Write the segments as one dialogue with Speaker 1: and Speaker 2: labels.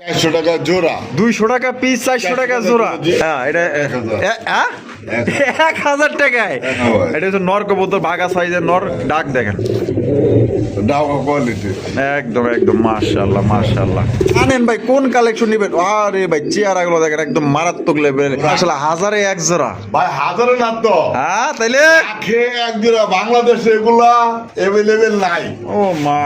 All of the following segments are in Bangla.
Speaker 1: চারশো টাকা জোড়া।
Speaker 2: দুইশো টাকা পিস চারশো টাকা জোড়া। হ্যাঁ এটা হ্যাঁ? এক হাজার টাকায়? এটা হচ্ছে নর কবুতর বাঘা সাইজের নর ডাক দেখেন। একদম একদম মাশাআল্লাহ মাশাআল্লাহ। আনেন ভাই কোন কালেকশন নিবেন? আরে ভাই চেয়ারাগুলো দেখেন একদম মারাত্মক লেভেল আসলে হাজারে এক জোড়া।
Speaker 1: ভাই হাজারে না তো।
Speaker 2: হ্যাঁ তাইলে?
Speaker 1: এক জোড়া বাংলাদেশে এগুলা এভেলেবেল নাই।
Speaker 2: ও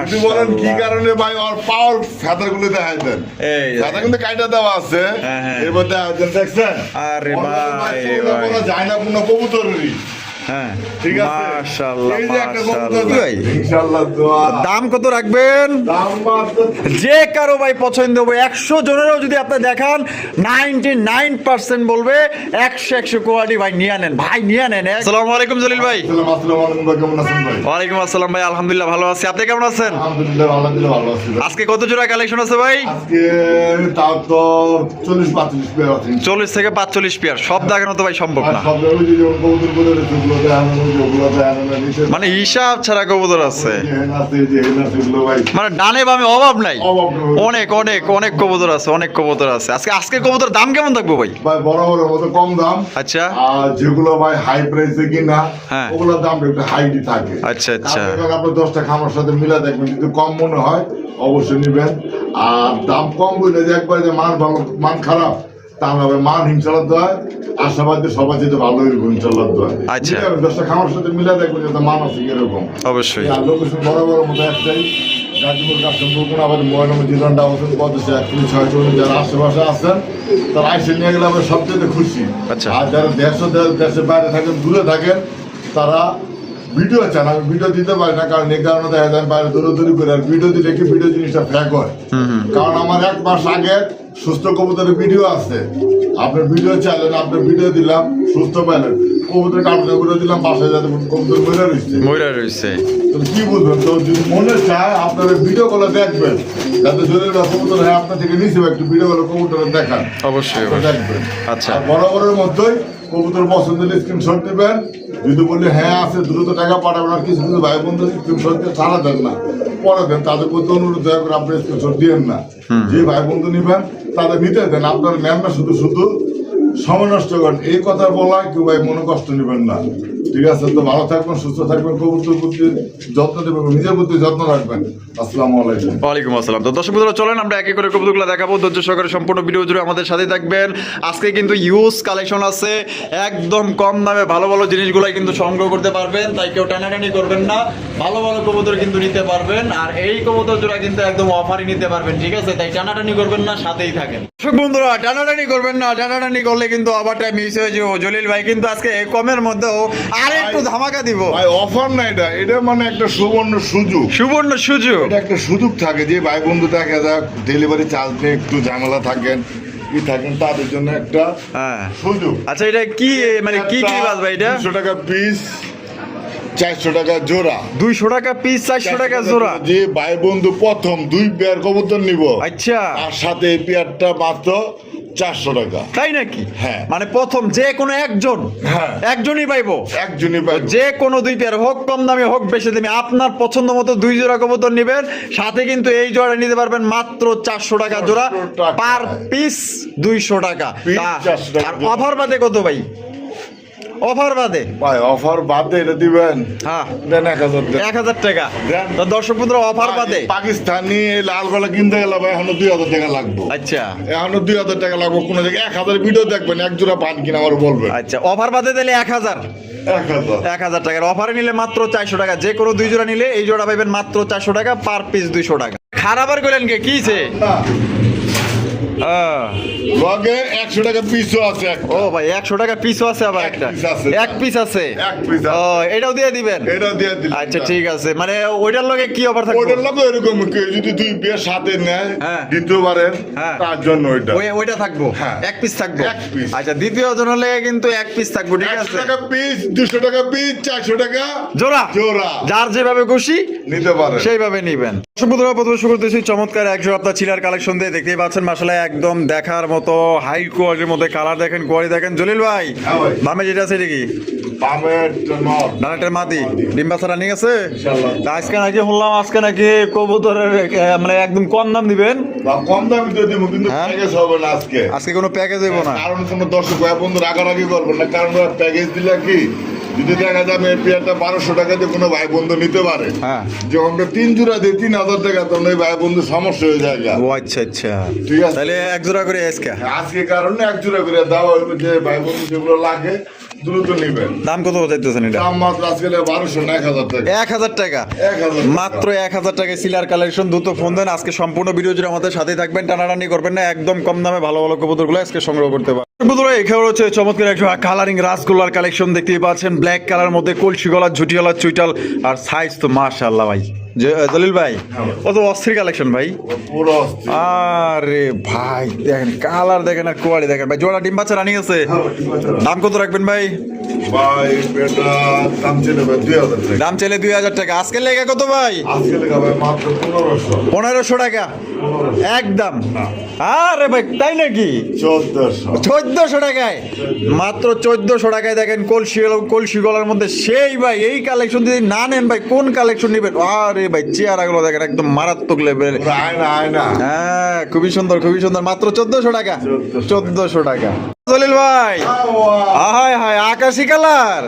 Speaker 1: আপনি বলেন কি কারণে ভাই ওর পাওয়ার ফেদারগুলো দেখাই দেন।
Speaker 2: এই
Speaker 1: ফেদার কিন্তু কাইটা দেওয়া আছে।
Speaker 2: হ্যাঁ, হ্যাঁ।
Speaker 1: এর মধ্যে দেখছেন?
Speaker 2: আরে ভাই,
Speaker 1: যায় না কোনো কবুতরেরই
Speaker 2: হ্যাঁ
Speaker 1: ঠিক আছে।
Speaker 2: মাশাআল্লাহ
Speaker 1: এই যে একটা কবুতর
Speaker 2: মাশাআল্লাহ। ভাই
Speaker 1: ইনশাআল্লাহ দোয়া।
Speaker 2: দাম কত রাখবেন? যে কারও ভাই পছন্দ হবে একশো জনেরও যদি আপনি দেখান নাইনটি নাইন পার্সেন্ট বলবে একশো একশো কোয়ালিটি ভাই নিয়ে নেন। ভাই নিয়ে নেন আসসালামু আলাইকুম জলিল ভাই। ওয়ালাইকুম আসসালাম ভাই আলহামদুলিল্লাহ ভালো আছি। আপনি কেমন আছেন। আজকে কত জোড়া কালেকশন আছে ভাই?
Speaker 1: চল্লিশ
Speaker 2: থেকে পাঁচচল্লিশ পেয়ার সব দেখানো তো ভাই সম্ভব না।
Speaker 1: ওগুলো ওগুলো
Speaker 2: মানে হিসাব ছাড়া কবুতর আছে।
Speaker 1: ওগুলো
Speaker 2: মানে ডানে বামে অভাব নাই। অনেক অনেক অনেক কবুতর আছে অনেক কবুতর আছে। আজকে আজকে কবুতর দাম কেমন থাকব ভাই?
Speaker 1: ভাই বড় বড় মতো কম দাম।
Speaker 2: আচ্ছা।
Speaker 1: আর যেগুলো ভাই হাই প্রাইসে কিনা
Speaker 2: হ্যাঁ।
Speaker 1: ওগুলোর দাম একটু হাইটি থাকে।
Speaker 2: আচ্ছা, আচ্ছা।
Speaker 1: আপনি দশটা খামার সাথে মিলা দেখবেন যদি কম মনে হয় অবশ্যই নেবেন। আর দাম কম বলে যে একবার যে মান ভালো মান খারাপ। তা মান হিংসালার দেয় আশাবাদী সবাই যেতে ভালো
Speaker 2: আচ্ছা।
Speaker 1: দশটা খামার সাথে মিলা দেখবেন যে মান আছে কীরকম।
Speaker 2: অবশ্যই।
Speaker 1: আর লোকেশন বড় বড় মতো একটাই গাজীপুর কাশিমপুর আবার ময়নামা অবস্থান ছয়শো যারা আশেপাশে আছেন তারা আইসে নিয়ে গেলে আমরা সবচেয়ে খুশি।
Speaker 2: আচ্ছা।
Speaker 1: আর যারা দেশ দেশের বাইরে থাকেন দূরে থাকেন তারা ভিডিও চান। আমি ভিডিও দিতে পারি না কারণ এই কারণে দেখা যায় বাইরে দৌড়াদৌড়ি করে আর ভিডিও দিলে কি ভিডিও জিনিসটা ফ্যাক হয়। কারণ আমার এক মাস আগে সুস্থ কবুতরের ভিডিও আছে। আপনার ভিডিও চাইলেন আপনার ভিডিও দিলাম সুস্থ পাইলেন। কবুতর কাটলে ভিডিও দিলাম বাসায় যাতে কবুতর বেড়ে রয়েছে
Speaker 2: ময়রা রয়েছে
Speaker 1: তো কি বুঝবেন তো যদি মনে চায় আপনারা ভিডিও গুলো দেখবেন। যাতে জরুরি কবুতর হ্যাঁ আপনার থেকে নিচে একটু ভিডিও গুলো কবুতর দেখান।
Speaker 2: অবশ্যই,
Speaker 1: দেখবেন।
Speaker 2: আচ্ছা।
Speaker 1: বড়ের মধ্যেই কবুতর পছন্দ হলে স্ক্রিনশট দিবেন। যদি বললে হ্যাঁ আছে দ্রুত টাকা পাঠাবেন আর কিছু কিছু ভাই বন্ধু স্ক্রিনশট দিয়ে ছাড়া দেন না। পরে দেন তাদের প্রতি অনুরোধ দয়া করে আপনি স্ক্রিনশট দিয়েন না। যে ভাই বন্ধু নিবেন তাদের নিতে দেন, আপনার না শুধু শুধু সময় নষ্ট করেন। এই কথা বলা কেউ ভাই মনে কষ্ট নেবেন না। ঠিক আছে, তো ভালো থাকবেন, সুস্থ থাকবেন, কবুতর প্রতি যত্ন দেবেন নিজের প্রতি যত্ন রাখবেন। আসসালামু আলাইকুম।
Speaker 2: আসসালাম। তো দর্শক বন্ধুরা, চলেন, আমরা একে করে কবুতরগুলো দেখাবো। ধৈর্য সহকারে সম্পূর্ণ ভিডিও জুড়ে আমাদের সাথে থাকবেন। আজকে কিন্তু ইউজ কালেকশন আছে। একদম কম দামে ভালো ভালো জিনিসগুলো কিন্তু সংগ্রহ করতে পারবেন। তাই কেউ টানাটানি করবেন না। ভালো ভালো কবুতর কিন্তু নিতে পারবেন। আর এই কবুতর জোড়া কিন্তু একদম অফারই নিতে পারবেন, ঠিক আছে? তাই টানাটানি করবেন না, সাথেই থাকেন। দর্শক বন্ধুরা, টানাটানি করবেন না, টানাটানি করলে কিন্তু আবারটা মিস হয়ে জলিল ভাই কিন্তু আজকে কমের মধ্যেও আর একটু ধামাকা দিব।
Speaker 1: ভাই অফার না এটা। এটা মানে একটা সুবর্ণ সুযোগ।
Speaker 2: সুবর্ণ সুযোগ।
Speaker 1: এটা একটা সুযোগ থাকে যে ভাই বন্ধু দেখা যাক ডেলিভারি চার্জ নিয়ে একটু ঝামেলা থাকেন কি থাকেন তাদের জন্য একটা
Speaker 2: হ্যাঁ।
Speaker 1: সুযোগ।
Speaker 2: আচ্ছা এটা কি মানে কি কি ভাই এটা?
Speaker 1: দুশো টাকা পিস চারশো টাকা জোড়া।
Speaker 2: দুইশো টাকা পিস চারশো টাকা জোড়া।
Speaker 1: যে ভাই বন্ধু প্রথম দুই পেয়ার কবুতর নিব।
Speaker 2: আচ্ছা।
Speaker 1: তার সাথে এই পেয়ারটা মাত্র চারশো টাকা।
Speaker 2: তাই নাকি?
Speaker 1: হ্যাঁ।
Speaker 2: মানে প্রথম যে কোনো একজন।
Speaker 1: হ্যাঁ।
Speaker 2: একজনই পাইবো।
Speaker 1: একজনই পাই
Speaker 2: যে কোনো দুই পেয়ার হোক কম দামে হোক বেশি দামে। আপনার পছন্দ মতো দুই জোড়া কবুতর নেবেন। সাথে কিন্তু এই জোড়া নিতে পারবেন মাত্র চারশো টাকা জোড়া। পার পিস দুইশো টাকা।
Speaker 1: Piece
Speaker 2: তা-
Speaker 1: 400 টাকা
Speaker 2: আর অফার বাদে কত ভাই? অফার বাদে?
Speaker 1: ভাই অফার বাদ এটা দিবেন?
Speaker 2: হ্যাঁ।
Speaker 1: দেন এক হাজার
Speaker 2: এক হাজার টাকা। তো দর্শক বন্ধুরা অফার বাদে?
Speaker 1: পাকিস্তানি লাল গলা কিনতে গেলে ভাই এখনও দুই হাজার টাকা লাগবে।
Speaker 2: আচ্ছা।
Speaker 1: এখনও দুই হাজার টাকা লাগবে কোনো জায়গায় এক হাজার ভিডিও দেখবেন এক জোড়া পান কিনা আমার বলবেন।
Speaker 2: আচ্ছা অফার বাদে দিলে এক হাজার?
Speaker 1: এক হাজার।
Speaker 2: টাকার অফারে নিলে মাত্র চারশো টাকা। যে কোনো দুই জোড়া নিলে এই জোড়া পাইবেন মাত্র চারশো টাকা পার পিস দুইশো টাকা। খারাপ আর করলেন কে? কিছে আহ,
Speaker 1: লগে একশো টাকা পিসও আছে একটা।
Speaker 2: ও ভাই একশো টাকা পিসও আছে আবার একটা। এক পিস আছে?
Speaker 1: এক আছে।
Speaker 2: ও এটাও দিয়ে দিবেন?
Speaker 1: এটা দিয়ে
Speaker 2: আচ্ছা ঠিক আছে। মানে ওইটার লগে কি অফার থাকবে?
Speaker 1: ওইটার লগে এরকম কেউ যদি দুই বিয়ের সাথে নেয়
Speaker 2: হ্যাঁ।
Speaker 1: পারেন
Speaker 2: হ্যাঁ।
Speaker 1: তার জন্য ওইটা।
Speaker 2: ওই ওইটা থাকব?
Speaker 1: হ্যাঁ।
Speaker 2: এক পিস থাকব?
Speaker 1: এক।
Speaker 2: আচ্ছা দ্বিতীয় জন হলে কিন্তু এক পিস থাকব ঠিক আছে?
Speaker 1: টাকা পিস দুশো টাকা পিস চারশো টাকা
Speaker 2: জোড়া?
Speaker 1: জোড়া।
Speaker 2: যার যেভাবে খুশি
Speaker 1: নিতে পারেন
Speaker 2: সেইভাবে নিবেন। সুবুধরা প্রথমে শুরু করতেছি চমৎকার একশো আপনার চিলার কালেকশন দিয়ে দেখতেই পাচ্ছেন। মাসালা একদম দেখার মতো হাই কোয়ালিটির মধ্যে কালার দেখেন কোয়ালিটি দেখেন। জলিল ভাই
Speaker 1: হ্যাঁ ভাই।
Speaker 2: দামে যেটা আছে এটা কি? ডানাটার মাদি আছে
Speaker 1: ইনশাআল্লাহ।
Speaker 2: আজকে নাকি শুনলাম আজকে নাকি কবুতরের মানে একদম কম দাম দিবেন।
Speaker 1: কম দামি তো দিব কিন্তু
Speaker 2: হ্যাঁ?
Speaker 1: প্যাকেজ হবে না আজকে।
Speaker 2: আজকে কোনো প্যাকেজ হইব না।
Speaker 1: কারণ কোনো দর্শক বন্ধু রাগারাগি করবেন না। কারণ প্যাকেজ দিলে কি? যদি দেখা যায় এই পেয়ারটা বারোশো টাকা দিয়ে কোনো ভাই বন্ধু নিতে পারে
Speaker 2: হ্যাঁ
Speaker 1: যখন আমরা তিন জোড়া দিই তিন হাজার টাকা তখন ওই ভাই বন্ধু সমস্যা হয়ে যায়।
Speaker 2: ও আচ্ছা আচ্ছা
Speaker 1: ঠিক আছে।
Speaker 2: তাহলে এক জোড়া করে আজকে
Speaker 1: আজকে কারণে এক জোড়া করে দেওয়া যে ভাই বন্ধু যেগুলো লাগে দ্রুত নিবেন।
Speaker 2: দাম কত চাইতেছেন এটা?
Speaker 1: দাম মাত্র আজকে বারোশো না এক হাজার টাকা।
Speaker 2: এক হাজার টাকা?
Speaker 1: এক হাজার
Speaker 2: মাত্র এক হাজার টাকায় সিলার কালেকশন দ্রুত ফোন দেন। আজকে সম্পূর্ণ ভিডিও জুড়ে আমাদের সাথেই থাকবেন। টানাটানি করবেন না একদম কম দামে ভালো ভালো কবুতরগুলো আজকে সংগ্রহ করতে পারবেন। কবুতর এখানে হচ্ছে চমৎকার একটা কালারিং রাসগোল্লার কালেকশন দেখতেই পাচ্ছেন। ব্ল্যাক কালার মধ্যে কলসি গলা ঝুটি গলা চুইটাল আর সাইজ তো মাশাআল্লাহ ভাই। যে দলিল ভাই কত অস্থির কালেকশন ভাই। আরে ভাই দেখেন কালার দেখেন আর কোয়ালি দেখেন। ভাই জোড়া ডিম বাচ্চা রানি আছে। দাম কত রাখবেন ভাই?
Speaker 1: ভাই দাম ভাই দুই হাজার টাকা।
Speaker 2: দাম চাইলে দুই হাজার টাকা। আজকে লেগে কত ভাই?
Speaker 1: আজকে লেখা ভাই মাত্র পনেরোশো।
Speaker 2: পনেরোশো টাকা? একদম। আরে ভাই তাই নাকি?
Speaker 1: চোদ্দশো।
Speaker 2: চোদ্দশো টাকায়? মাত্র চোদ্দশো টাকায় দেখেন কলসি কলসি গলার মধ্যে সেই ভাই এই কালেকশন যদি না নেন ভাই কোন কালেকশন নেবেন? আরে ভাই চেয়ারাগুলো দেখেন একদম মারাত্মক লেভেল হ্যাঁ খুবই সুন্দর খুবই সুন্দর। মাত্র চোদ্দশো টাকা। চোদ্দশো টাকা। জলিল ভাই। হায় হায় আকাশি কালার?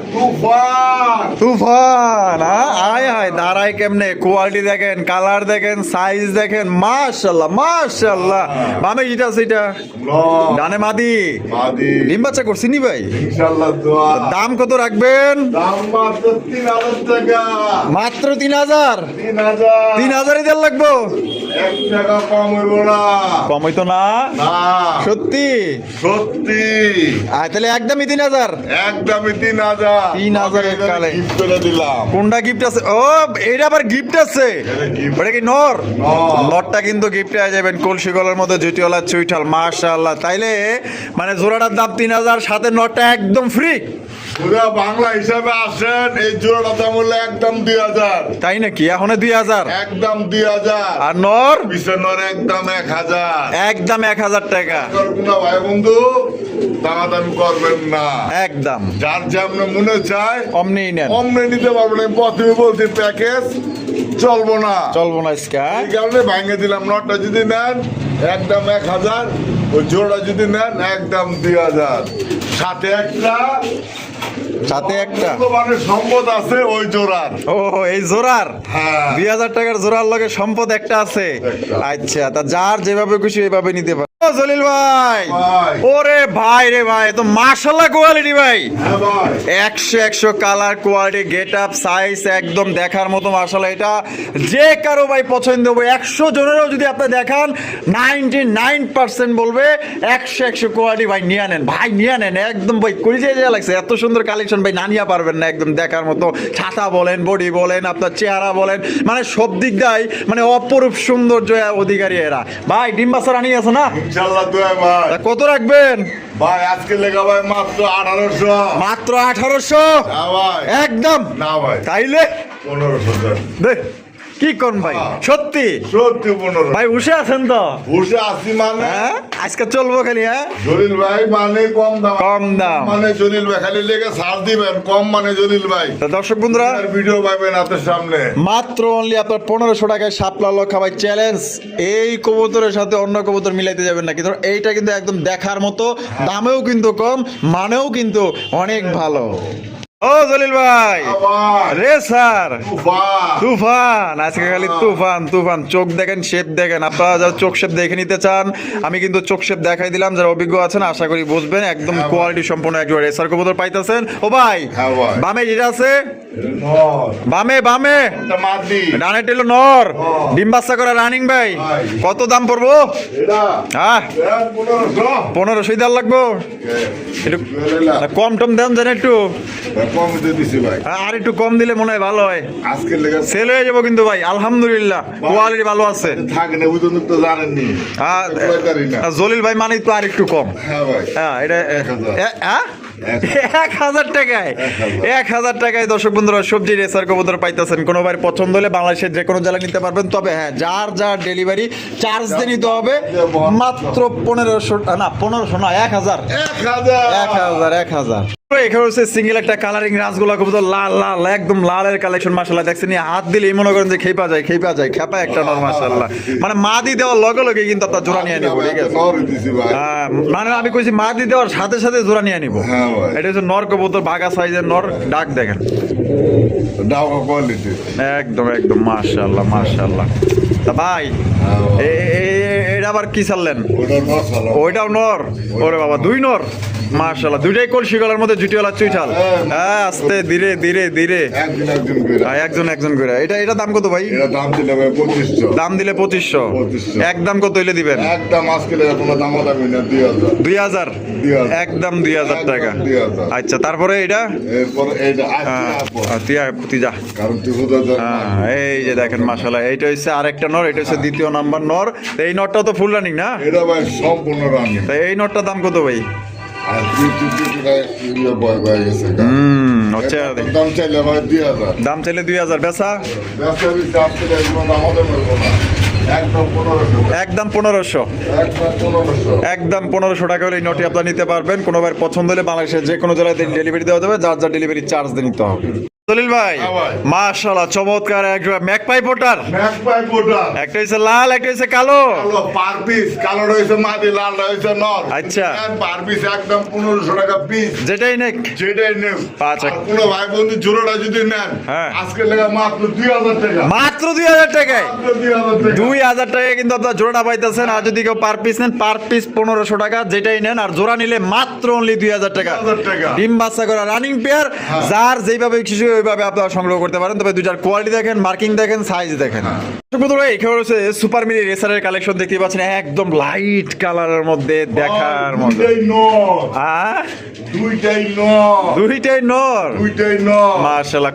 Speaker 1: তুফান।
Speaker 2: হ্যাঁ? আয় হায় দাঁড়ায় কেমনে? কোয়ালিটি দেখেন কালার দেখেন সাইজ দেখেন মাশাল্লাহ মাশাল্লাহ। বামে যেটা সেটা ডানে মাদি? ডিম বাচ্চা করছি নি ভাই? দাম কত রাখবেন?
Speaker 1: মাত্র তিন হাজার
Speaker 2: মাত্র তিন হাজার?
Speaker 1: তিন হাজার।
Speaker 2: তিন হাজারই দেড় লাগবো?
Speaker 1: এক টাকা কম হইব না।
Speaker 2: কম হইতো না?
Speaker 1: না।
Speaker 2: সত্যি?
Speaker 1: সত্যি।
Speaker 2: আয় তাহলে একদমই তিন হাজার।
Speaker 1: একদমই তিন হাজার।
Speaker 2: তিন হাজারের
Speaker 1: গিফট করে দিলাম।
Speaker 2: কোনটা গিফট আছে? ও এটা আবার গিফট আছে। ওটা কি নর। নরটা কিন্তু গিফটে আয় যাবেন কলসি গলার মধ্যে জুটিওয়ালা চুইঠাল মাশাআল্লাহ। তাইলে মানে জোড়াটার দাম তিন হাজার সাথে নরটা একদম ফ্রি
Speaker 1: পুরো বাংলা হিসাবে আসেন এই জোড়াটা দাম হলো একদম দুই হাজার।
Speaker 2: তাই নাকি? এখন দুই হাজার?
Speaker 1: একদম দুই হাজার।
Speaker 2: আর নর?
Speaker 1: একদম এক হাজার।
Speaker 2: একদম এক হাজার টাকা।
Speaker 1: ভাই বন্ধু দামাদামি করবেন না।
Speaker 2: একদম।
Speaker 1: যার যেমন মনে চায়
Speaker 2: অমনি নেন।
Speaker 1: অমনে নিতে পারবেন। আমি প্রথমে বলছি প্যাকেজ চলবো না।
Speaker 2: চলবো না ইসকা
Speaker 1: এই কারণে ভাঙে দিলাম নটটা যদি নেন একদম এক হাজার। ওই জোড়া যদি নেন একদম দুই হাজার। সাথে একটা
Speaker 2: সাথে একটা।
Speaker 1: মানে সম্পদ আছে ওই জোড়ার।
Speaker 2: ও এই জোরার
Speaker 1: হ্যাঁ।
Speaker 2: দুই হাজার টাকার জোরার লগে সম্পদ একটা আছে। আচ্ছা তা যার যেভাবে খুশি এইভাবে নিতে পারে। জলিল ভাই।
Speaker 1: ভাই।
Speaker 2: ওরে ভাই রে ভাই এ তো মাশাল্লাহ কোয়ালিটি ভাই।
Speaker 1: হ্যাঁ
Speaker 2: একশো একশো colour quality get up size একদম দেখার মতো এটা যে কারও ভাই পছন্দ হবে একশো জনেরও যদি আপনি দেখান নাইনটি নাইন পার্সেন্ট বলবে একশো একশো কোয়ালিটি ভাই নিয়ে নেন। ভাই নিয়ে নেন একদম ভাই যে লাগছে এত সুন্দর কালেকশন ভাই না নিয়ে পারবেন না একদম দেখার মতো। ছাতা বলেন বডি বলেন আপনার চেহারা বলেন মানে সব দিক দায় মানে অপরূপ সৌন্দর্য অধিকারী এরা। ভাই ডিম বাচ্চা রানি আছে না?
Speaker 1: ইনশাল্লাহ দুয়া ভাই
Speaker 2: কত রাখবেন?
Speaker 1: ভাই আজকে লেখা ভাই মাত্র আঠারোশো।
Speaker 2: মাত্র আঠারোশো? একদম।
Speaker 1: না ভাই।
Speaker 2: তাইলে?
Speaker 1: পনেরোশো দেখ
Speaker 2: দে। কি কোন ভাই?
Speaker 1: হ্যাঁ।
Speaker 2: সত্যি?
Speaker 1: সত্যি পনেরো।
Speaker 2: ভাই উঠে আছেন তো?
Speaker 1: বসে আসি মানে?
Speaker 2: হ্যাঁ? আজকে চলবো খালি হ্যাঁ?
Speaker 1: জলিল ভাই মানে কম দাম।
Speaker 2: কম দাম।
Speaker 1: মানে জলিল ভাই খালি লেগে ছাড় দিবেন কম মানে জলিল ভাই।
Speaker 2: দর্শক বন্ধুরা
Speaker 1: ভিডিও পাবেন আপনার সামনে।
Speaker 2: মাত্র অনলি আপনার পনেরোশো টাকায় সাপলা লক্ষা ভাই চ্যালেঞ্জ এই কবুতরের সাথে অন্য কবুতর মিলাইতে যাবেন না। কিন্তু এইটা কিন্তু একদম দেখার মতো দামেও কিন্তু কম মানেও কিন্তু অনেক ভালো। ও জলিল ভাই। রে স্যার।
Speaker 1: তুফান।
Speaker 2: তুফান আজকে খালি তুফান তুফান। চোখ দেখেন শেপ দেখেন। আপনারা যারা চোখ শেপ দেখে নিতে চান আমি কিন্তু চোখ শেপ দেখাই দিলাম যারা অভিজ্ঞ আছেন আশা করি বুঝবেন একদম
Speaker 1: হ্যাঁ
Speaker 2: কোয়ালিটি সম্পূর্ণ একবার রেসার কবুতর পাইতেছেন। ও ভাই
Speaker 1: হ্যাঁ
Speaker 2: বামে যেটা আছে? বামে বামে। ডানে টেল নর।
Speaker 1: হ্যাঁ।
Speaker 2: ডিম বাচ্চা করা রানিং ভাই। কত দাম পড়ব? হ্যাঁ
Speaker 1: দেন পনেরোশো।
Speaker 2: পনেরোশো দেওয়ার লাগবো। একটু কম টম দেন জানেন একটু।
Speaker 1: কম দিছি ভাই।
Speaker 2: আর একটু কম দিলে মনে হয় ভালো হয়।
Speaker 1: আজকে লেগে
Speaker 2: সেল হয়ে যাব কিন্তু ভাই আলহামদুলিল্লাহ। কোয়ালিটি ভালো আছে।
Speaker 1: থাকে না বুঝুন তো জানেননি।
Speaker 2: আর
Speaker 1: বুঝতে না।
Speaker 2: আর জলিল ভাই মানে তো আর একটু কম।
Speaker 1: হ্যাঁ ভাই
Speaker 2: হ্যাঁ এটা
Speaker 1: এক হাজার।
Speaker 2: হ্যাঁ?
Speaker 1: এক
Speaker 2: এক হাজার টাকায়?
Speaker 1: এক হাজার।
Speaker 2: টাকায় দর্শক বন্ধুরা সবজি রেসার কবুতর পাইতেছেন। কোনো ভাই পছন্দ হলে বাংলাদেশের যে কোনো জেলায় নিতে পারবেন। তবে হ্যাঁ যার যার ডেলিভারি চার্জ দিয়ে নিতে হবে। মাত্র পনেরোশো না পনেরোশো না এক হাজার।
Speaker 1: এক হাজার।
Speaker 2: এক হাজার এক হাজার। এখানে হচ্ছে সিঙ্গেল একটা কালারিং রাসগোলা কবুতর লাল লাল একদম লালের কালেকশন মাসাল্লাহ দেখছেন হাত দিলে মনে করেন যে খেপা যায় খেপা যায় খেপা একটা নর মাসাল্লাহ মানে মা দি দেওয়ার লগে লগে কিন্তু আপনার জোড়া নিয়ে নিবো ঠিক আছে? হ্যাঁ, মানে আমি কইছি মা দি দেওয়ার সাথে সাথে জোড়া নিয়ে নিবো।
Speaker 1: হ্যাঁ
Speaker 2: এটা হচ্ছে নর কবুতর বাঘা সাইজের নর ডাক দেখেন। একদম একদম মাশাল্লাহ মাশাল্লাহ তা ভাই এ- এটা আবার কি
Speaker 1: মশলা
Speaker 2: ওইটাও নর ওরে বাবা দুই নর? মাশাল্লাহ দুইটাই কলসি গলার মধ্যে জুটিওয়ালা চুইঠাল। হ্যাঁ। আস্তে ধীরে ধীরে ধীরে। একজন একজন করে। এটা এটা দাম কত ভাই?
Speaker 1: দাম দিলে পঁচিশশো।
Speaker 2: দাম দিলে পঁচিশশো। একদম কত হইলে দিবেন?
Speaker 1: দুই হাজার।
Speaker 2: দুই হাজার?
Speaker 1: 2000
Speaker 2: একদম দুই হাজার টাকা। আচ্ছা তারপরে এটা তুই যা হ্যাঁ, এই যে দেখেন মাসাল্লাহ এইটা হচ্ছে আরেকটা নর এটা হচ্ছে দ্বিতীয় নাম্বার নর। এই নরটা তো ফুল রানিং না?
Speaker 1: এটা ভাই সম্পূর্ণ রানি
Speaker 2: তো এই নটটার দাম কত ভাই?
Speaker 1: তুই তুই তুই তুই দাম চাইলে দুই হাজার।
Speaker 2: বেচা?
Speaker 1: একদম পনেরোশো।
Speaker 2: একদম পনেরোশো। টাকা হলে এই নটি আপনার নিতে পারবেন। কোনো ভাই পছন্দ হলে বাংলাদেশের যে কোনো জেলায় ডেলিভারি দেওয়া যাবে। যার যার ডেলিভারি চার্জ দিয়ে নিতে হবে। দলিল ভাই
Speaker 1: হ্যাঁ
Speaker 2: চমৎকার ম্যাকপাই পোটার।
Speaker 1: ম্যাক পাই পোটা
Speaker 2: একটা হচ্ছে লাল একটা হচ্ছে কালো।
Speaker 1: কালো পার পিস কালো লাল নর।
Speaker 2: আচ্ছা।
Speaker 1: পার পিস একদম পনেরোশো টাকা পিস।
Speaker 2: যেটাই নেক।
Speaker 1: যেটাই আর
Speaker 2: এক।
Speaker 1: কোনো ভাই বন্ধু জোড়াটা যদি নেন
Speaker 2: হ্যাঁ।
Speaker 1: আজকে লেগে মাত্র দুই হাজার টাকা।
Speaker 2: মাত্র দুই হাজার টাকায়?
Speaker 1: মাত্র দুই হাজার টাকা।
Speaker 2: দুই হাজার টাকা কিন্তু আপনার জোড়াটা পাইতেছেন। আর যদি কেউ পার পিস নেন পার পিস পনেরোশো টাকা যেটাই নেন। আর জোড়া নিলে মাত্র অনলি দুই হাজার টাকা।
Speaker 1: 2000 টাকা।
Speaker 2: ডিম বাচ্চা করা রানিং পেয়ার
Speaker 1: হ্যাঁ।
Speaker 2: যার যেভাবে খুশি ওইভাবে আপনারা সংগ্রহ করতে পারেন তবে দুইটার কোয়ালিটি দেখেন মার্কিং দেখেন সাইজ দেখেন। বন্ধুরা, এখানে রয়েছে সুপার মিনি রেসারের কালেকশন দেখতে পাচ্ছেন একদম লাইট কালারের মধ্যে দেখার মধ্যে
Speaker 1: দুইটাই নর। দুইটাই নর।
Speaker 2: দুইটাই নর?
Speaker 1: দুইটাই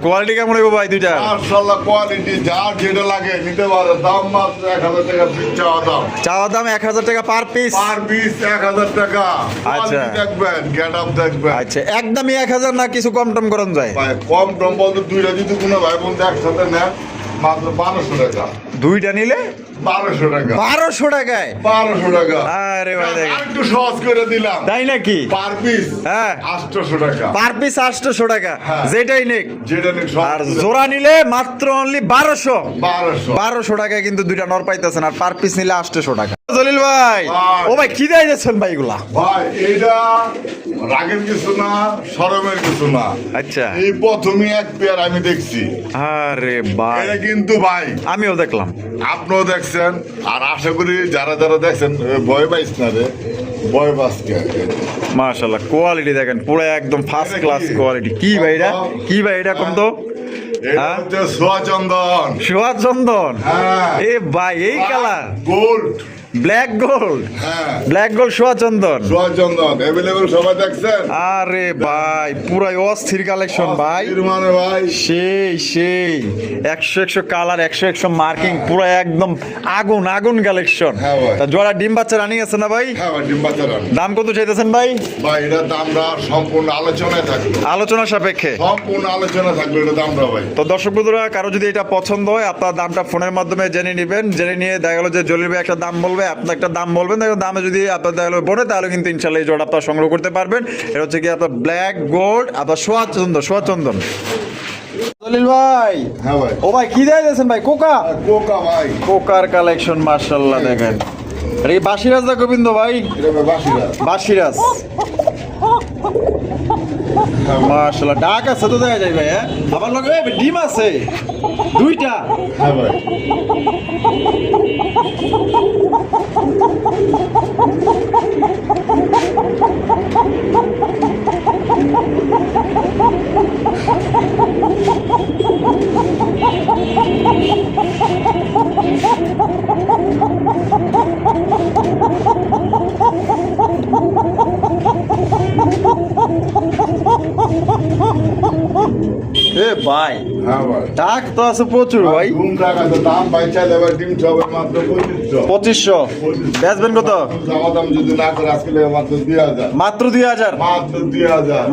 Speaker 2: কোয়ালিটি কেমন হইব ভাই দুইটা
Speaker 1: মার্শাল্লাহ কোয়ালিটি যার যেটা লাগে নিতে পারে দাম মাত্র এক হাজার টাকা পিস চাওয়া দাম।
Speaker 2: চাওয়া দাম এক হাজার টাকা পার পিস
Speaker 1: পার পিস এক হাজার টাকা।
Speaker 2: আচ্ছা।
Speaker 1: দেখবেন গেট আপ দেখবেন।
Speaker 2: আচ্ছা একদমই এক হাজার না কিছু কম টম করান যায়?
Speaker 1: ভাই কম টম বলতে দুইটা যদি কোনো ভাই বন্ধু একসাথে নেন মাত্র বারোশো টাকা।
Speaker 2: দুইটা নিলে?
Speaker 1: বারোশো টাকা।
Speaker 2: বারোশো টাকায়?
Speaker 1: বারোশো টাকা।
Speaker 2: আরে ভাই
Speaker 1: একটু সহজ করে দিলাম।
Speaker 2: তাই নাকি?
Speaker 1: পার পিস
Speaker 2: হ্যাঁ।
Speaker 1: আটশোশো টাকা।
Speaker 2: পার পিস আটশোশো টাকা। যেটাই নেক।
Speaker 1: যেটা নিক
Speaker 2: আর জোড়া নিলে মাত্র অনলি বারোশো।
Speaker 1: বারোশো।
Speaker 2: বারোশো টাকায় কিন্তু দুইটা নর পাইতেছেন আর পার পিস নিলে আটশোশো টাকা। জলিল ভাই। ও ভাই কি দেয় যাচ্ছেন ভাই এগুলা।
Speaker 1: ভাই এটা রাগের কিছু না সরমের কিছু না।
Speaker 2: আচ্ছা।
Speaker 1: এই প্রথমে এক পেয়ার আমি দেখছি।
Speaker 2: আরে ভাই।
Speaker 1: এটা কিন্তু ভাই
Speaker 2: আমিও দেখলাম।
Speaker 1: আপনিও দেখছেন আর আশা করি যারা যারা দেখছেন বয় ভয় পাইস না রে ভয় পাসকে
Speaker 2: মাশাল্লাহ কোয়ালিটি দেখেন পুরো একদম ফার্স্ট ক্লাস কোয়ালিটি কি ভাই এটা? কি ভাই এটা কম তো?
Speaker 1: এটা
Speaker 2: চন্দন
Speaker 1: হচ্ছে
Speaker 2: সোয়া চন্দন
Speaker 1: হ্যাঁ।
Speaker 2: এ ভাই এই colour.
Speaker 1: Gold
Speaker 2: black gold black gold সোয়া চন্দন
Speaker 1: সোয়াচন্দন অ্যাভেলেবল সবাই দেখছেন?
Speaker 2: আরে ভাই পুরাই অস্থির কালেকশন ভাই।
Speaker 1: মানে ভাই।
Speaker 2: সেই সেই। একশো একশো কালার একশো একশো মার্কিং পুরো একদম আগুন আগুন কালেকশন
Speaker 1: হ্যাঁ
Speaker 2: তা জোড়া ডিম বাচ্চা রানিং আছে না ভাই?
Speaker 1: হ্যাঁ ভাই ডিম্বা চালান
Speaker 2: দাম কত চাইতেছেন ভাই?
Speaker 1: ভাই দামটা সম্পূর্ণ আলোচনায় থাকবে।
Speaker 2: আলোচনা সাপেক্ষে।
Speaker 1: সম্পূর্ণ আলোচনা থাকবে এটা দামটা ভাই।
Speaker 2: তো দর্শক বন্ধুরা কারও যদি এটা পছন্দ হয় আপনার দামটা ফোনের মাধ্যমে জেনে নেবেন। জেনে নিয়ে দেখা গেলো যে ভাই একটা দাম বলবে আপনি একটা দাম বলবেন দেখো দামে যদি আপনার দেখা পড়ে তাহলে কিন্তু ইনশাল্লাহ এই জোড়া আপনার সংগ্রহ করতে পারবেন। এটা হচ্ছে কি আপনার ব্ল্যাক গোল্ড আপনার সোয়া চন্দন সোয়া চন্দন ভাই।
Speaker 1: হ্যাঁ ভাই।
Speaker 2: ও ভাই কি দেয় দিয়েছেন ভাই? কোকা?
Speaker 1: কোকা ভাই।
Speaker 2: কোকার কালেকশন মার্শাল্লাহ দেখেন। আরে এই বাসিরাজ দা গোবিন্দ ভাই?
Speaker 1: এটা
Speaker 2: বাসিরাজ। মার্শাল্লাহ ডাক আছে তো দেখা যায় ভাই হ্যাঁ? আমার লগে এই ডিম আছে। দুইটা।
Speaker 1: হ্যাঁ ভাই।
Speaker 2: এ ভাই
Speaker 1: হ্যাঁ
Speaker 2: ডাক তো আছে প্রচুর ভাই।
Speaker 1: টাকা পঁচিশশো।
Speaker 2: বেচবেন কত?
Speaker 1: মাত্র দুই হাজার।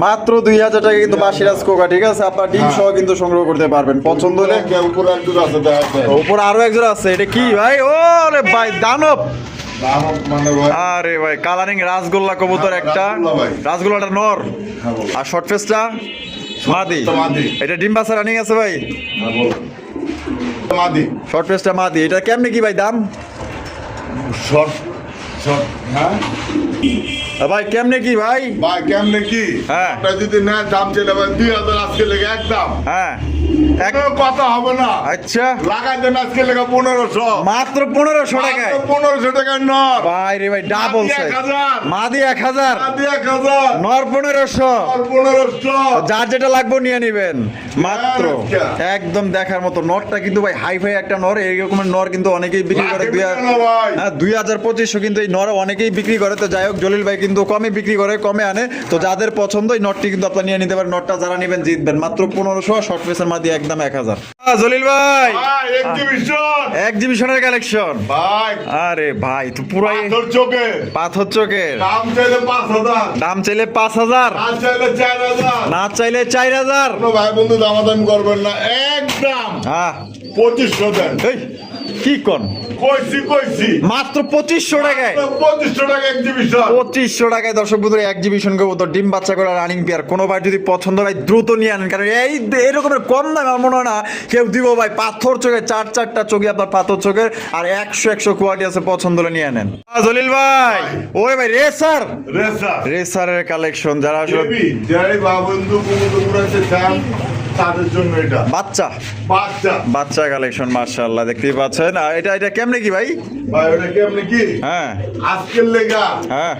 Speaker 2: মাত্র দুই হাজার? টাকা কিন্তু বাসিরাজ কোকা ঠিক আছে? আপনার ডিম সহ কিন্তু সংগ্রহ করতে পারবেন। পছন্দ হলে
Speaker 1: উপরে
Speaker 2: আরও একজন আছে। এটা কি ভাই? ও রে ভাই দানব!
Speaker 1: মানে
Speaker 2: আরে ভাই কালারিং রাসগোল্লা কবুতর
Speaker 1: হ্যাঁ,
Speaker 2: একটা
Speaker 1: রাসগোল্লা
Speaker 2: রাসগোল্লাটা নর।
Speaker 1: হ্যাঁ
Speaker 2: আর শর্ট ফেসটা মাদি। এটা ডিম বাচ্চা রানিং আছে ভাই।
Speaker 1: হ্যাঁ মাদি।
Speaker 2: শর্ট ফেসটা মাদি। এটা কেমনে কি ভাই দাম?
Speaker 1: শর্ট শর্ট হ্যাঁ।
Speaker 2: ভাই কেমনে কি ভাই?
Speaker 1: ভাই কেমনে কি?
Speaker 2: হ্যাঁ।
Speaker 1: যদি না দাম চলে ভাই দুই হাজার আজকে লেগে একদম
Speaker 2: হ্যাঁ। এক
Speaker 1: কোনো কথা হবে না।
Speaker 2: আচ্ছা।
Speaker 1: লাগাই দেন আজকে লেগে পনেরোশো।
Speaker 2: মাত্র পনেরোশো টাকায়?
Speaker 1: পনেরোশো টাকার নর।
Speaker 2: ভাই রে ভাই ডাবল
Speaker 1: মাদি এক হাজার।
Speaker 2: মাদি এক হাজার।
Speaker 1: মাদি এক হাজার।
Speaker 2: নর পনেরোশো।
Speaker 1: পনেরোশো।
Speaker 2: যার যেটা লাগবে নিয়ে নিবেন। মাত্র।
Speaker 1: আচ্ছা।
Speaker 2: একদম দেখার মতো নরটা কিন্তু ভাই হাই ফাই একটা নর। এই রকমের নর কিন্তু অনেকেই বিক্রি করে। হ্যাঁ দুই হাজার পঁচিশশো কিন্তু এই নর অনেকেই বিক্রি করে। তো যাই হোক জলিল ভাই কিন্তু কমে বিক্রি করে কমে আনে। তো যাদের পছন্দ এই নটটি কিন্তু আপনার নিয়ে নিতে পারেন। নটটা যারা নেবেন জিতবেন। মাত্র পনেরোশো শর্ট পেসের মাদি একদম এক হাজার। জলিল ভাই! এক্সিবিশনের কালেকশন
Speaker 1: ভাই!
Speaker 2: আরে ভাই তো পুরাই
Speaker 1: চোখে
Speaker 2: পাথর চোখের।
Speaker 1: দাম চাইলে পাঁচ হাজার।
Speaker 2: দাম চাইলে পাঁচ হাজার।
Speaker 1: না চাইলে চার হাজার। ভাই বন্ধু দামাদামি করবেন না একদম।
Speaker 2: হ্যাঁ।
Speaker 1: পঁচিশশো দেন।
Speaker 2: কি কন?
Speaker 1: কইছি কইছি।
Speaker 2: মাত্র পঁচিশশো টাকায়।
Speaker 1: পঁচিশশো টাকা এক্সিবিশন
Speaker 2: পঁচিশশো টাকায় দর্শক বন্ধুরা এক্সিবিশন কবুতর ডিম বাচ্চা করে রানিং পেয়ার কোনো ভাই যদি পছন্দ হয় দ্রুত নিয়ে আনেন। কারণ এই এরকমের কম দামে আমার মনে হয় না কেউ দিব ভাই। পাথর চোখে চার চারটা চোখে আপনার পাথর চোখের আর একশো একশো কোয়ালিটি আছে পছন্দ হলে নিয়ে আনেন। জলিল ভাই। ওই ভাই রেসার।
Speaker 1: রেসা
Speaker 2: রেসারের কালেকশন যারা আসলে
Speaker 1: তাদের জন্য এটা।
Speaker 2: বাচ্চা।
Speaker 1: বাচ্চা।
Speaker 2: বাচ্চা কালেকশন মার্শাল্লাহ দেখতেই পাচ্ছেন। আর এটা এটা কেমনে কি ভাই?
Speaker 1: ভাই ওটা কেমনি কি?
Speaker 2: হ্যাঁ।
Speaker 1: আজকের লেগা।
Speaker 2: হ্যাঁ।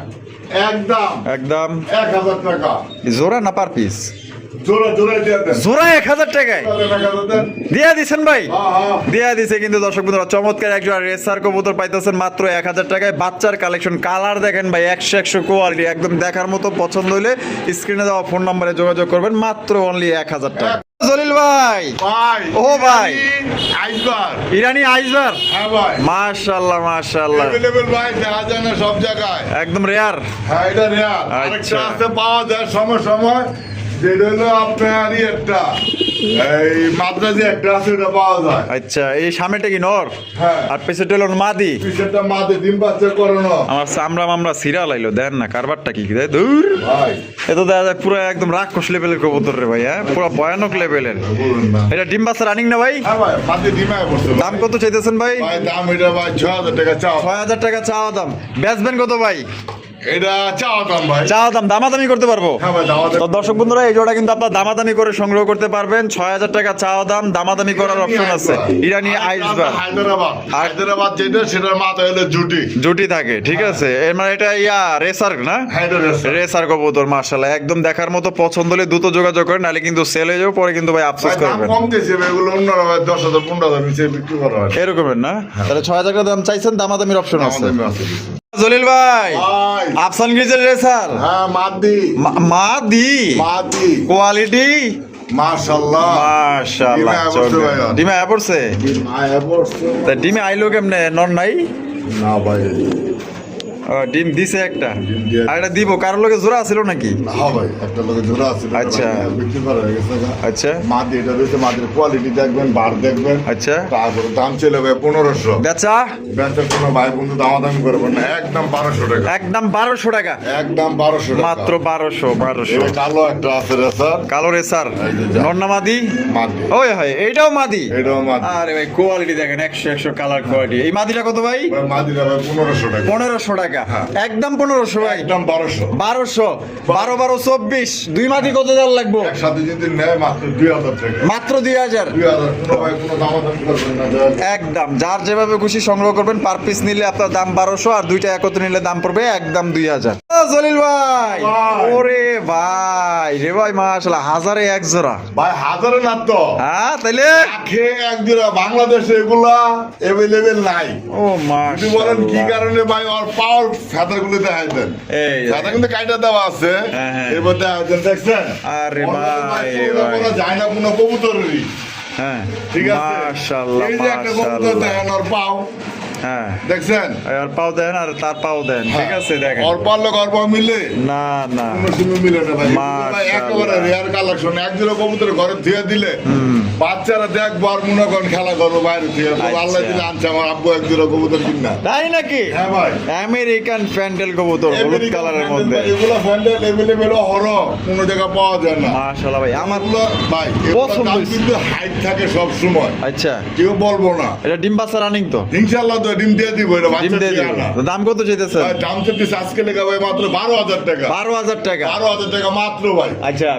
Speaker 1: একদম।
Speaker 2: একদম।
Speaker 1: এক হাজার টাকা।
Speaker 2: জোড়া না পার পিস
Speaker 1: জোড়া
Speaker 2: এক হাজার টাকায়?
Speaker 1: কত টাকা দেন।
Speaker 2: দিয়া দিছেন ভাই?
Speaker 1: হ্যাঁ হ্যাঁ
Speaker 2: দিয়া দিছে কিন্তু দর্শক বন্ধুরা চমৎকার একজন রেসার কবুতর পাইতেছেন মাত্র এক হাজার টাকায়। বাচ্চার কালেকশন কালার দেখেন ভাই একশো একশো কোয়ালিটি একদম দেখার মতো পছন্দ হলে স্ক্রিনে দেওয়া ফোন নম্বরে যোগাযোগ করবেন মাত্র অনলি এক হাজার টাকা। জলিল ভাই!
Speaker 1: ভাই
Speaker 2: ও ভাই। ইরানি আইসবার?
Speaker 1: হ্যাঁ ভাই।
Speaker 2: মাশাল্লাহ মাশাল্লাহ
Speaker 1: ভাই দেখা যায় না সব জায়গায়।
Speaker 2: একদম রেয়ার
Speaker 1: হ্যাঁ এটা রেয়ার
Speaker 2: আচ্ছা।
Speaker 1: পাওয়া যায় সময় সময়। যেটা হলো আপনার একটা। এই মাদ্রাজি একটা আছে এটা পাওয়া যায়।
Speaker 2: আচ্ছা এই সামনেটা কি নর?
Speaker 1: হ্যাঁ।
Speaker 2: আর পেছনটা হলো মাদি।
Speaker 1: পিসেরটা মাদে ডিম বাচ্চা করানো।
Speaker 2: আমার চামড়া মামড়া সিরা লাইলো দেন না কারবারটা কি কি? দেয় দূর।
Speaker 1: ভাই।
Speaker 2: এ দেখা যায় পুরো একদম রাক্ষস লেভেলের কবুতর রে ভাই হ্যাঁ? পুরো ভয়ানক লেভেলের এটা ডিম বাচ্চা রানিং না ভাই?
Speaker 1: হ্যাঁ ভাই মাদে ভাই।
Speaker 2: দাম কত চাইতেছেন ভাই?
Speaker 1: ভাই দাম এটা ভাই ছ হাজার টাকা চাও
Speaker 2: ছয় হাজার টাকা চাওয়া দাম। বেচবেন কত ভাই?
Speaker 1: এটা চাও দাম ভাই।
Speaker 2: চাওয়া দাম দামাদামি করতে পারব?
Speaker 1: হ্যাঁ ভাই দাও
Speaker 2: তো দর্শক বন্ধুরা এই জোড়া কিন্তু আপনার দামাদামি করে সংগ্রহ করতে পারবেন। ছয় হাজার টাকা চাওয়া দাম দামাদামি করার অপশন আছে। ইরানি আইসবার।
Speaker 1: হায়দ্রাবাদ। হায়দ্রাবাদ যেটা সেটার মাথায় হলো জুটি।
Speaker 2: জুটি থাকে ঠিক আছে? এর মানে এটা ইয়া রেসার না? রেসার কবুতর মার্শাল্লাহ একদম দেখার মতো পছন্দ হলে দ্রুত যোগাযোগ করেন নাহলে কিন্তু সেল হয়ে যাবে পরে কিন্তু ভাই আফসোস করবেন।
Speaker 1: কম এগুলো অন্যরা ভাই দশ হাজার পনেরো হাজার বিক্রি করা হয়।
Speaker 2: এরকমের না? তাহলে ছয় হাজার টাকা দাম চাইছেন দামাদামির অপশন আছে। জলিল ভাই আফসান গ্রিজের রেসার
Speaker 1: হ্যাঁ মাদি।
Speaker 2: কোয়ালিটি মাশাআল্লাহ।
Speaker 1: ডিমে আয় পড়ছে।
Speaker 2: ডিমে আয় পড়ছে। তা ডিমে আইলো কেমনে? নন নাই?
Speaker 1: না ভাই।
Speaker 2: ডিম দিছে একটা।
Speaker 1: ডিম
Speaker 2: আর এটা দিব কারোর জোড়া ছিল নাকি?
Speaker 1: হ্যাঁ ভাই একটা জোড়া
Speaker 2: আচ্ছা।
Speaker 1: বিক্রি করা হয়ে গেছে
Speaker 2: আচ্ছা।
Speaker 1: মাদি এটা রয়েছে মাদির কোয়ালিটি দেখবেন বার দেখবেন।
Speaker 2: আচ্ছা।
Speaker 1: তারপরে দাম চলে ভাই পনেরোশো।
Speaker 2: বেচা?
Speaker 1: কোনো ভাই বন্ধু দামাদামি করবেন না একদম বারোশো টাকা।
Speaker 2: একদম বারোশো টাকা।
Speaker 1: একদম বারোশো
Speaker 2: মাত্র বারোশো বারোশো।
Speaker 1: কালো একটা আছে
Speaker 2: কালো রেসার নন্না মাদি?
Speaker 1: মাদি।
Speaker 2: ওই হয় এইটাও মাদি?
Speaker 1: এটাও মাদি।
Speaker 2: আরে ভাই কোয়ালিটি দেখেন একশো একশো কালার কোয়ালিটি এই মাদিটা কত ভাই?
Speaker 1: মাদিরা ভাই পনেরোশো টাকা।
Speaker 2: পনেরোশো টাকা।
Speaker 1: হ্যাঁ।
Speaker 2: একদম পনেরোশো ভাই।
Speaker 1: একদম বারোশো।
Speaker 2: বারোশো। বারো বারো চব্বিশ। দুই মাদি কত দেওয়ার লাগবো?
Speaker 1: একসাথে যদি নেয় মাত্র দুই হাজার টাকা।
Speaker 2: মাত্র দুই হাজার।
Speaker 1: হাজার।
Speaker 2: একদম। যার যেভাবে খুশি সংগ্রহ করবেন পার পিস নিলে আপনার দাম বারোশো আর দুইটা একত্রে নিলে দাম পড়বে একদম দুই হাজার। জলিল ভাই। ওরে ভাই রে ভাই মাশাআল্লাহ হাজারে এক জোড়া।
Speaker 1: ভাই হাজারে না তো।
Speaker 2: হ্যাঁ তাইলে?
Speaker 1: খেয়ে এক জোড়া। বাংলাদেশে এগুলা এভেলেবেল নাই।
Speaker 2: ও
Speaker 1: যদি বলেন কি কারণে ভাই ওর পাওয়ার ফেদারগুলো দেখাই দেন।
Speaker 2: এই
Speaker 1: ফেদার কিন্তু কাইটা দেওয়া আছে
Speaker 2: হ্যাঁ, হ্যাঁ।
Speaker 1: এরপর দেখা দেখছেন
Speaker 2: আরে ভাই,
Speaker 1: যায় না কোনো কবুতরেরই।
Speaker 2: হ্যাঁ।
Speaker 1: ঠিক আছে?
Speaker 2: মাশাআল্লাহ মাশাআল্লাহ।
Speaker 1: দেখানোর পাও।
Speaker 2: হ্যাঁ।
Speaker 1: দেখছেন?
Speaker 2: আর পাও দেন আর তার পাও দেন ঠিক আছে দেখেন।
Speaker 1: গর্ব মিলে?
Speaker 2: না না।
Speaker 1: কোনো মিলে না ভাই। একেবারে রেয়ার কালেকশন এক জোড়া কবুতর ঘরে ধুয়ে দিলে বাচ্চারা দেখব আর মনে করেন খেলা করব বাইরে
Speaker 2: আচ্ছা।
Speaker 1: আল্লাহ দিলে আনছে আমার আব্বু এক জোড়া কবুতর কিনা
Speaker 2: তাই নাকি?
Speaker 1: হ্যাঁ ভাই।
Speaker 2: আমেরিকান প্যান্ডেল কবুতর হলুদ কালারের মধ্যে।
Speaker 1: এগুলো এভেলেবেল হর কোনো জায়গায় পাওয়া যায় না।
Speaker 2: মাশাআল্লাহ ভাই আমার
Speaker 1: ভাই
Speaker 2: পছন্দ
Speaker 1: কিন্তু হাইট থাকে সব সময়।
Speaker 2: আচ্ছা।
Speaker 1: কেউ বলব না।
Speaker 2: এটা ডিম বাচ্চা রানিং তো?
Speaker 1: ইনশাল্লাহ তো ডিম দিয়ে দিব এটা
Speaker 2: ডিম দিয়ে
Speaker 1: দিয়ে
Speaker 2: দিবে।
Speaker 1: আনা।
Speaker 2: তো দাম কত চাইতেছে
Speaker 1: ভাই দাম চাইতেছে আজকে লেখা ভাই মাত্র বারো হাজার টাকা।
Speaker 2: বারো হাজার টাকা।
Speaker 1: বারো হাজার টাকা মাত্র ভাই।
Speaker 2: আচ্ছা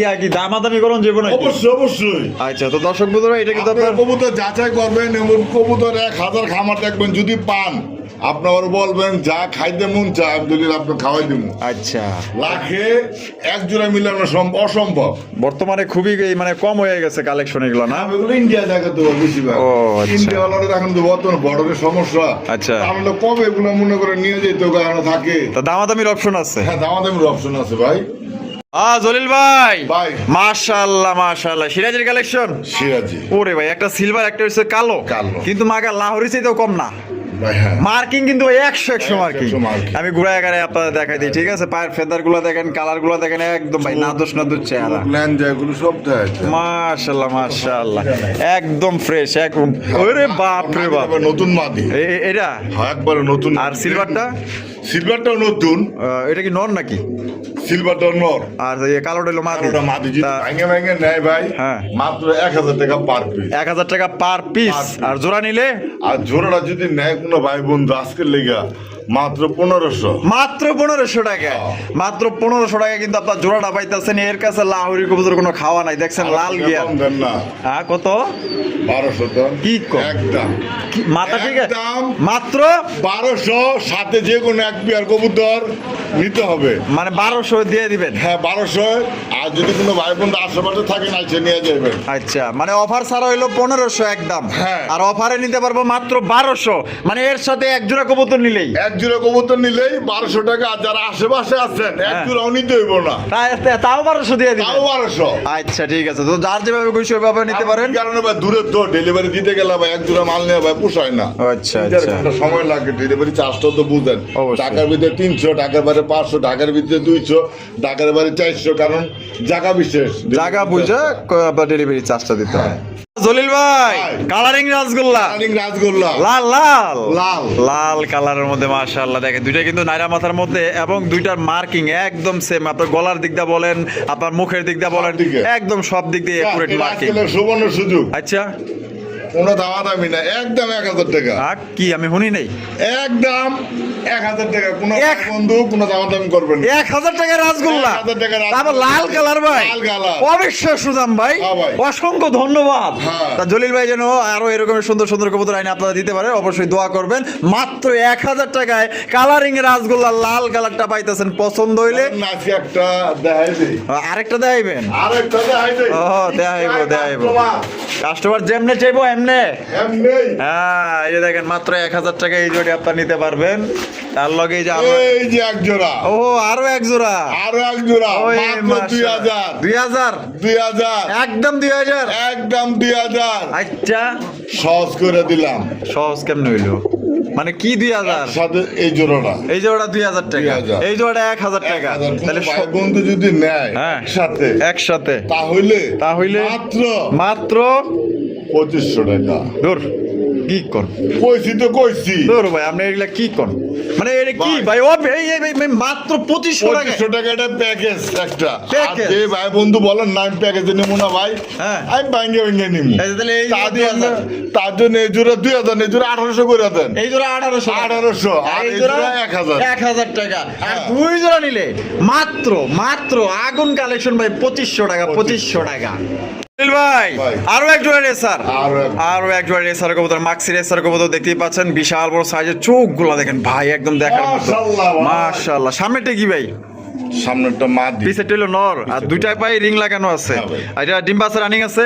Speaker 2: ইয়া কি দামাদামি করুন যাব না
Speaker 1: অবশ্যই অবশ্যই।
Speaker 2: আচ্ছা তো দর্শক বন্ধুরা এটা কিন্তু
Speaker 1: আপনার
Speaker 2: আপনার
Speaker 1: কবুতর যাচাই করবেন এবং কবুতর এক হাজার খামার দেখবেন যদি পান। আপনার বলবেন যা খাইতে মন চায় যদি আপনার খাওয়াই দিব
Speaker 2: আচ্ছা।
Speaker 1: লাখে এক জোড়া মিলানো সম- অসম্ভব।
Speaker 2: বর্তমানে খুবই মানে কম হয়ে গেছে কালেকশন এগুলো না?
Speaker 1: এগুলো ইন্ডিয়া দেখে তো বেশিরভাগ।
Speaker 2: ও, আচ্ছা।
Speaker 1: ইন্ডিয়া ওনারা এখন তো বর্তমানে বর্ডারের সমস্যা।
Speaker 2: আচ্ছা।
Speaker 1: তাহলে কবে এগুলো মনে করে নিয়ে যেত কারণ থাকে?
Speaker 2: তা দামাদামির অপশন আছে।
Speaker 1: হ্যাঁ দামাদামির অপশন আছে ভাই।
Speaker 2: আ জলিল ভাই!
Speaker 1: ভাই।
Speaker 2: মাশাআল্লাহ মাশাআল্লাহ। সিরাজের কালেকশন
Speaker 1: সিরাজি
Speaker 2: ওরে ভাই একটা সিলভার একটা হচ্ছে কালো।
Speaker 1: কালো।
Speaker 2: কিন্তু মাগা লাহোরি চাইতেও কম না। মার্কিং কিন্তু একশো একশো মার্কিং। আমি ঘুরে এখানে আপনাদের দেখাই দিই ঠিক আছে? পায়ের ফেদারগুলো দেখেন কালারগুলো দেখেন একদম ভাই নাদুস নাদুস চেহারা।
Speaker 1: সব
Speaker 2: মাশাআল্লাহ মাশাআল্লাহ একদম ফ্রেশ একদম ওরে বাপ রে বাপ।
Speaker 1: নতুন মাদি।
Speaker 2: এটা?
Speaker 1: হ্যাঁ, একবারে নতুন
Speaker 2: আর সিলভারটা
Speaker 1: সিলভারটাও নতুন।
Speaker 2: এটা কি নর নাকি?
Speaker 1: সিলভারটা নর।
Speaker 2: আর এই কালোটা হলো মাদি।
Speaker 1: মাদি ভাঙে ভাঙে নেয় ভাই
Speaker 2: হ্যাঁ।
Speaker 1: মাত্র এক হাজার টাকা পার পিস
Speaker 2: এক হাজার টাকা পার পিস আর জোড়া নিলে?
Speaker 1: আর জোড়াটা যদি নেয় কোনো ভাই বন্ধু আজকের লেগা মাত্র পনেরোশো।
Speaker 2: মাত্র পনেরোশো টাকা। মাত্র পনেরোশো টাকা কিন্তু আপনার জোড়াটা পাইতেছেন। এর কাছে লাহোরি কবুতর কোনো খাওয়া নাই। দেখছেন লাল হ্যাঁ কত?
Speaker 1: বারোশো তো।
Speaker 2: কি?
Speaker 1: একদম।
Speaker 2: মাথা ঠিক আছে?
Speaker 1: একদম।
Speaker 2: মাত্র?
Speaker 1: বারোশো সাথে যে কোনো এক কবুতর নিতে হবে।
Speaker 2: মানে বারোশো দিয়ে দিবেন?
Speaker 1: হ্যাঁ বারোশো। আর যদি কোনো ভাই বন্ধু আশেপাশে থাকে না সে নিয়ে যাবেন
Speaker 2: আচ্ছা মানে অফার ছাড়া হইল পনেরোশো একদম।
Speaker 1: হ্যাঁ।
Speaker 2: আর অফারে নিতে পারব মাত্র বারোশো। মানে এর সাথে এক জোড়া কবুতর নিলেই।
Speaker 1: এক জোড়া কবুতর নিলেই বারোশো টাকা আর যারা আশেপাশে আছেন এক
Speaker 2: হ্যাঁ।
Speaker 1: জোড়াও নিতে হইব না।
Speaker 2: তাও বারোশো দিয়ে
Speaker 1: তাও বারোশো।
Speaker 2: আচ্ছা ঠিক আছে। তো যার যেভাবে খুশি ওইভাবে নিতে পারেন।
Speaker 1: কারণে ভাই দূরে তো? ডেলিভারি দিতে গেলে ভাই এক জোড়া মাল নিয়ে ভাই পোষায় না।
Speaker 2: আচ্ছা, আচ্ছা।
Speaker 1: সময় লাগে ডেলিভারি চার্জটা তো বুঝেন। ঢাকার ভিতরে তিনশো ঢাকার বাইরে পাঁচশো ঢাকার ভিতরে দুইশো ঢাকার বাইরে চারশো কারণ জায়গা বিশেষ।
Speaker 2: জায়গা বুঝে ডেলিভারি চার্জটা দিতে হয়। জলিল ভাই। কালারিং রাসগোল্লা
Speaker 1: রাজগোল্লা।
Speaker 2: লাল লাল।
Speaker 1: লাল।
Speaker 2: লাল কালারের মধ্যে মাশাআল্লাহ দেখেন দুইটা কিন্তু নাইরা মাথার মধ্যে এবং দুইটার মার্কিং একদম সেম আপনার গলার দিক দিয়ে বলেন আপনার মুখের দিক দিয়ে বলেন একদম সব দিক দিয়ে একুরেট মার্কিং
Speaker 1: সুবর্ণ সুযোগ।
Speaker 2: আচ্ছা।
Speaker 1: কোনো দামা দামি না একদম এক হাজার টাকা।
Speaker 2: আ, কি আমি শুনি নাই?
Speaker 1: একদম এক হাজার টাকা কোনো বন্ধু কোনো দামা দামি করবেন
Speaker 2: এক হাজার টাকা রাসগোল্লা
Speaker 1: 1000 টাকা রাসগোল্লা।
Speaker 2: তারপর লাল কালার ভাই।
Speaker 1: লাল কালার।
Speaker 2: অবশ্যই সুদাম ভাই।
Speaker 1: হ্যাঁ
Speaker 2: অসংখ্য ধন্যবাদ।
Speaker 1: হ্যাঁ।
Speaker 2: তা জলিল ভাই যেন আরও এরকম সুন্দর সুন্দর কবুতর আইনে আপনারা দিতে পারে অবশ্যই দোয়া করবেন। মাত্র এক হাজার টাকায় কালারিং রাসগোল্লা লাল কালারটা পাইতেছেন পছন্দ হইলে।
Speaker 1: একটা
Speaker 2: আরেকটা দেখাইবেন?
Speaker 1: আরেকটা দেখাই দিই
Speaker 2: ও দেখাইব দেখাইব। কাস্টমার যেমনে চাইব এমনে
Speaker 1: এমনি
Speaker 2: হ্যাঁ এই যে দেখেন মাত্র এক হাজার টাকা এই জোড়ি আপনার নিতে পারবেন। তার লগে এই যে
Speaker 1: এই যে এক জোড়া।
Speaker 2: ও আরও এক জোড়া।
Speaker 1: আরও এক জোড়া দুই হাজার।
Speaker 2: দুই হাজার?
Speaker 1: দুই হাজার।
Speaker 2: একদম দুই হাজার?
Speaker 1: একদম দুই হাজার।
Speaker 2: আচ্ছা।
Speaker 1: সহজ করে দিলাম।
Speaker 2: সহজ কেমন হইল? মানে কি দুই হাজার?
Speaker 1: সাথে এই জোড়াটা।
Speaker 2: এই জোড়া দুই হাজার টাকা। এই জোড়া এক হাজার টাকা। তাহলে
Speaker 1: বন্ধু যদি নেয়
Speaker 2: হ্যাঁ। একসাথে।
Speaker 1: তাহলে
Speaker 2: তাহলে
Speaker 1: মাত্র
Speaker 2: মাত্র
Speaker 1: পঁচিশশো টাকা।
Speaker 2: দূর কি কর?
Speaker 1: কইছি তো কইছি।
Speaker 2: দূর ভাই আপনি এগুলা কি কর? মানে এটা কি
Speaker 1: ভাই।
Speaker 2: ভাই ও এই এই- এই- এই মাত্র পঁচিশশো
Speaker 1: পঁচিশশো টাকা এটা প্যাকেজ একটা। আর
Speaker 2: Package?
Speaker 1: ভাই বন্ধু বলেন না আমি প্যাকেজে নেব না ভাই।
Speaker 2: হ্যাঁ।
Speaker 1: আমি ভাঙ্গে ভাঙ্গে নিবো
Speaker 2: তাহলে এই
Speaker 1: তার জন্য
Speaker 2: হাজার।
Speaker 1: এই জোড়া দুই হাজার এই জোড়া আঠারোশো করে দেন।
Speaker 2: এই জোড়া আঠারোশো।
Speaker 1: 1800, আর এই জোড়া 1000
Speaker 2: এক হাজার। টাকা। আর
Speaker 1: হ্যাঁ।
Speaker 2: দুই জোড়া নিলে মাত্র মাত্র আগুন কালেকশন ভাই পঁচিশশো টাকা পঁচিশশো টাকা। ভাই। আরও এক জোড়া রেসার
Speaker 1: আরও এক-
Speaker 2: জোড়া রেসার কবুতর মাক্সি রেসার কবুতর দেখতেই পাচ্ছেন। বিশাল বড় সাইজের চোখগুলা দেখেন ভাই একদম দেখার মতো।
Speaker 1: মাশাআল্লাহ
Speaker 2: সামনেটা কি ভাই?
Speaker 1: সামনেরটা মা দি
Speaker 2: হলো নর আর দুইটাই পাই রিং লাগানো আছে।
Speaker 1: ভাই।
Speaker 2: এটা ডিম বাচ্চা রানিং আছে।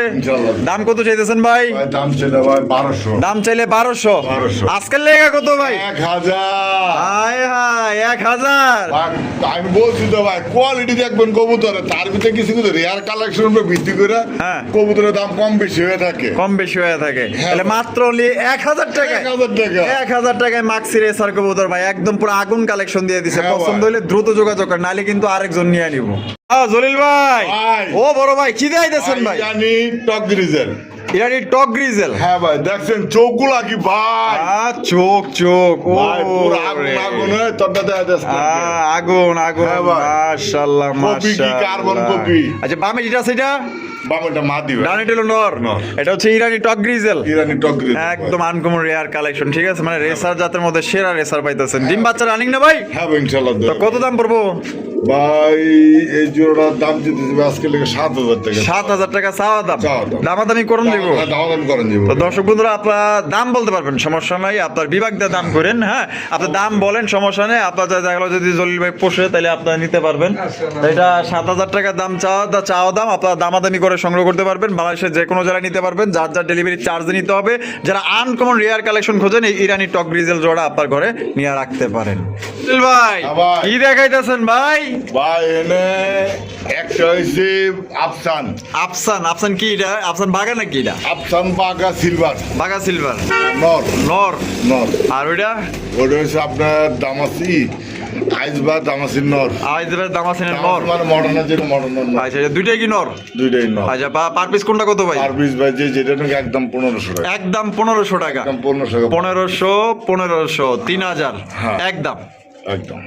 Speaker 2: দাম কত চাইতেছেন ভাই?
Speaker 1: ভাই দাম ছিল ভাই বারোশো।
Speaker 2: দাম চাইলে
Speaker 1: 1200
Speaker 2: আজকের লেগা কত ভাই?
Speaker 1: এক হাজার।
Speaker 2: হায় হায় এক হাজার।
Speaker 1: ভাই, আমি বলছি তো ভাই কোয়ালিটি দেখবেন কবুতরে তার ভিতরে কিছু কিছু রেয়ার কালেকশন উপরে ভিত্তি করে
Speaker 2: হ্যাঁ।
Speaker 1: কবুতরের দাম কম বেশি হয়ে থাকে।
Speaker 2: কম বেশি হয়ে থাকে।
Speaker 1: হ্যাঁ
Speaker 2: তাহলে মাত্র এক হাজার টাকা। টাকায় মাক্সি রেসার কবুতর ভাই একদম পুরো আগুন কালেকশন দিয়ে দিছে।
Speaker 1: হ্যাঁ
Speaker 2: পছন্দ হলে দ্রুত যোগাযোগ করেন নাহলে কিন্তু আরেকজন নিয়ে নিব জলিল ভাই। ও বড় ভাই কি দেখাইতেছেন ভাই?
Speaker 1: জানি টক রিজেল
Speaker 2: ইরানি টক গ্রিজেল?
Speaker 1: হ্যাঁ ভাই দেখছেন চৌকুলা কি ভাই?
Speaker 2: চোখ চোখ ও।
Speaker 1: আগুন আগুন হয়ে
Speaker 2: আগুন আগুন
Speaker 1: ভাই।
Speaker 2: মাশাআল্লাহ
Speaker 1: কপি কি, কার্বন কপি?
Speaker 2: আচ্ছা বামে যেটা সেটা ডানে নর। এটা হচ্ছে ইরানি টক গ্রিজেল।
Speaker 1: ইরানি টক গ্রিজেল
Speaker 2: একদম আনকমন রেয়ার কালেকশন ঠিক আছে? মানে রেসার জাতের মধ্যে সেরা রেসার পাইতেছেন। ডিম বাচ্চা রানিং না ভাই?
Speaker 1: হ্যাঁ ভাই
Speaker 2: তো কত দাম পড়ব?
Speaker 1: ভাই এই জোড়ার দাম দিতে আজকে লেগে সাত হাজার টাকা।
Speaker 2: সাত হাজার টাকা চাওয়া দাম? দামাদামি করুন দেবো।
Speaker 1: দাম করেন যাব
Speaker 2: তো দর্শক বন্ধুরা আপনার দাম বলতে পারবেন সমস্যা নাই। আপনার বিভাগ দিয়ে দাম করেন হ্যাঁ? আপনার দাম বলেন সমস্যা নেই। আপনার দেখা গেলো যদি জলিল ভাই পোষে তাহলে আপনারা নিতে পারবেন। এটা সাত হাজার টাকা দাম চাওয়া চাওয়া দাম আপনার দামাদামি করে সংগ্রহ করতে পারবেন বাংলাদেশের যে কোনো জায়গায় নিতে পারবেন যার যার ডেলিভারি চার্জ নিতে হবে। যারা আনকমন রেয়ার কালেকশন খোঁজেন এই ইরানি টক গ্রিজেল জোড়া আপনার ঘরে নিয়ে রাখতে পারেন। ভাই
Speaker 1: হ্যাঁ ভাই।
Speaker 2: কি দেখাইতেছেন ভাই?
Speaker 1: ভাই এনে একটা হয়েছে আফসান।
Speaker 2: আফসান আফসান কি এটা? আফসান বাগা নাকি এটা?
Speaker 1: আফসান বাগা সিলভার
Speaker 2: বাগা সিলভার
Speaker 1: নর।
Speaker 2: নর।
Speaker 1: নর।
Speaker 2: আর ওইটা?
Speaker 1: ওটা হচ্ছে আপনার দামাসি। আইস বা দামাসির নর।
Speaker 2: আইজবা দামাসিন আছে নর
Speaker 1: মানে মডার্নের যেটা মডার্ন নর
Speaker 2: আচ্ছা দুইটাই কি নর?
Speaker 1: দুইটাই নর।
Speaker 2: আচ্ছা বা পার পিস কোনটা কত ভাই?
Speaker 1: পার পিস ভাই যে যেটা নাকি একদম পনেরোশো টাকা।
Speaker 2: একদম পনেরোশো টাকা।
Speaker 1: একদম পনেরোশো টাকা।
Speaker 2: পনেরোশো পনেরোশো তিন হাজার।
Speaker 1: হ্যাঁ।
Speaker 2: একদম।
Speaker 1: একদম।